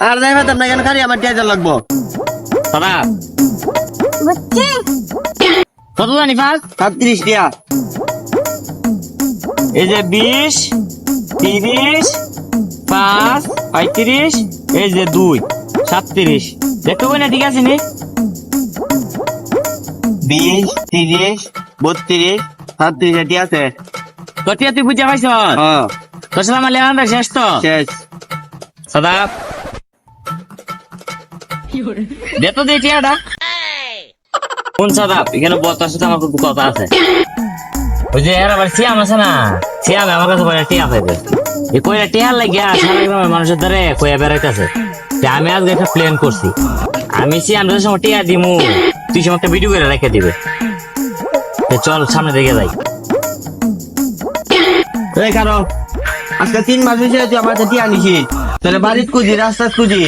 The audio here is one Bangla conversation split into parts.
আর যাই ভাতাম না কেন খালি আমার টিয়া লাগবো? দাদা। কত জানি ফার্স্ট সাতত্রিশ টিয়া। এই যে বিশ তিরিশ পাঁচ পঁয়ত্রিশ এই যে দুই সাতত্রিশ। দেখতে না ঠিক আছে নি? বিশ তিরিশ বত্রিশ সাতত্রিশ টিয়া আছে। কটিয়া তুই বুঝে পাইছ হ্যাঁ। তোর সাথে আমার লেখানটা শেষ তো? শেষ। সদা দে তো টিয়াটা কোন এখানে বতার সাথে আমার খুব কথা আছে। ওই যে এর আবার সিয়াম আছে না? সিয়াম আমার কাছে কয়টা টিয়া পাইবে এই কয়টা টিয়ার লাগিয়া সারা গ্রামের মানুষের দ্বারে কয়া বেড়াইতেছে। যে আমি আজকে একটা প্ল্যান করছি। আমি সিয়াম সময় টিয়া দিমু তুই সময় একটা ভিডিও করে রেখে দিবে। তো চল সামনে দিকে যাই। এই কারও আজকে তিন মাস হয়েছে তুই আমার টিয়া নিছি তাহলে বাড়িত খুঁজি রাস্তাত খুঁজি।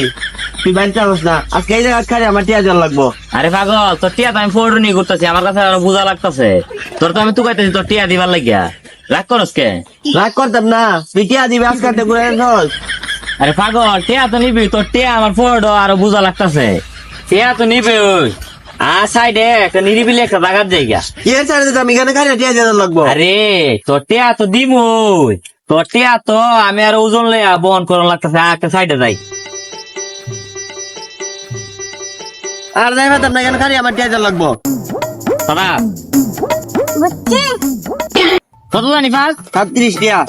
তুই বাড়িতে আসস না। আজকে এই জায়গা খালি আমার টিয়া জল লাগবো। আরে পাগল তোর টিয়া তো আমি ফটো নিয়ে ঘুরতেছি আমার কাছে আরও বোঝা লাগতেছে। তোর তো আমি তুকাইতেছি তোর টিয়া দিবার লাগিয়া। রাগ করস কে? রাগ করতাম না তুই টিয়া দিবি ঘুরে আরে পাগল টিয়া তো নিবি তোর টিয়া আমার ফটো আরও বোঝা লাগতেছে। টিয়া তো নিবি ওই। আর সাইডে একটা নিরিবিলি একটা জায়গার জায়গা। কি ছাড়ে দিতাম এখানে খালি টিয়া লাগবো। আরে তোর টিয়া তো দিমই। তোর টিয়া তো আমি আর ওজন লইয়া বহন করার লাগতেছে একটা সাইডে যাই। আর যাই ভাতাম না কেন খালি আমার টিয়া জল লাগবো। দাদা। কত জানি ফার্স্ট সাতত্রিশ টিয়া।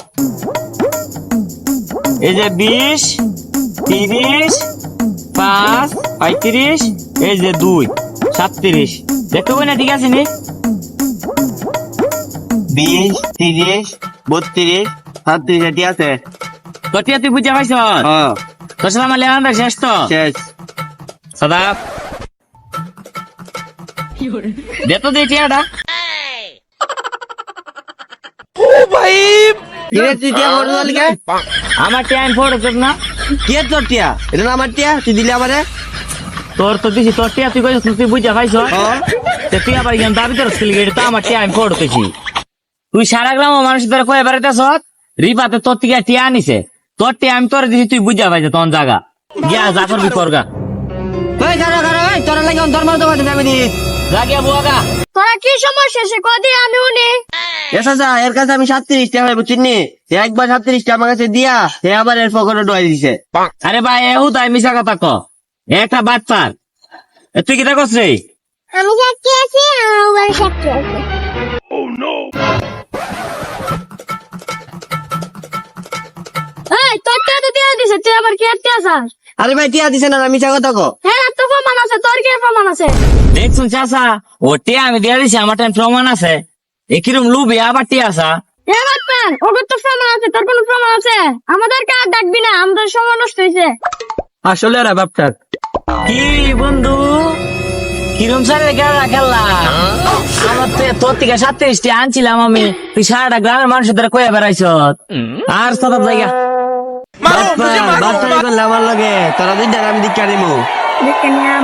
এই যে বিশ তিরিশ পাঁচ পঁয়ত্রিশ এই যে দুই সাতত্রিশ। দেখতে না ঠিক আছে নি? বিশ তিরিশ বত্রিশ সাতত্রিশ টিয়া আছে। কটিয়া তুই বুঝে পাইছ? হ্যাঁ। সাথে আমার লেখানটা শেষ তো? শেষ। সদা দে তো দিয়ে টিয়াটা কি রে তুই টিয়া ফটো দিলি কে? আমার টিয়া আমি ফটো তোর না কি তোর টিয়া? এটা না আমার টিয়া? তুই দিলি আমারে? তোর তো দিছি তোর টিয়া তুই কইছিস তুই বুঝে পাইছ? হ্যাঁ। তে তুই আবার এখানে দাবি তোর স্কিল গেট তো আমার টিয়া আমি ফটো তুইছি তুই সারা গ্রাম মানুষের দ্বারা কয়ে বেড়াইতেছ? রিপাতে তোর থেকে টিয়া আনিছে। তোর টিয়া আমি তোর দিছি তুই বুঝা পাইছে তোর জায়গা গিয়া যা করবি করগা ওই কারও কারও ওই তোরা লাগে তো বাড়ি যাবি নি বুয়াগা তোরা কি সমস্যা সে কদি আমি উনি? এসা যা এর কাছে আমি সাতত্রিশ টাকা পাইবো চিনি সে একবার সাতত্রিশ টাকা আমার কাছে দিয়া সে আবার এর পকেটে ডোয়াই দিছে। আরে ভাই এহু তাই মিশা কথা ক একটা বাচ্চার। এ তুই কিটা করছ রে? আমি সাক্ষী আছি আমার সাক্ষী আছে। এই তোর তো দিয়ে দিছে তুই আবার কি আটতে আসাস আরে ভাই টিয়া দিছে না মিশা কথা কো হ্যাঁ প্রমাণ আছে? দেখছুন চাষা ও টিয়া আমি দিয়ে দিছি আমার টাইম প্রমাণ আছে। এ কিরম লুবি আবার টিয়া আসা এ বাটপার ওর তো প্রমাণ আছে তোর কোনো প্রমাণ আছে? আমাদেরকে আর ডাকবি না আমাদের সময় নষ্ট হয়েছে। আসলে রে বাপটা কি বন্ধু? কিরম সারে গেলা খেললা আমার তো তোর থেকে সাতত্রিশটি আনছিলাম আমি তুই সারাটা গ্রামের মানুষের দ্বারা কয়ে বেড়াইছ আর সব জায়গা। বাপটা বাপটা করলে আমার লাগে তোরা দুইটা আমি দিকে আনিমু দেখে নিলাম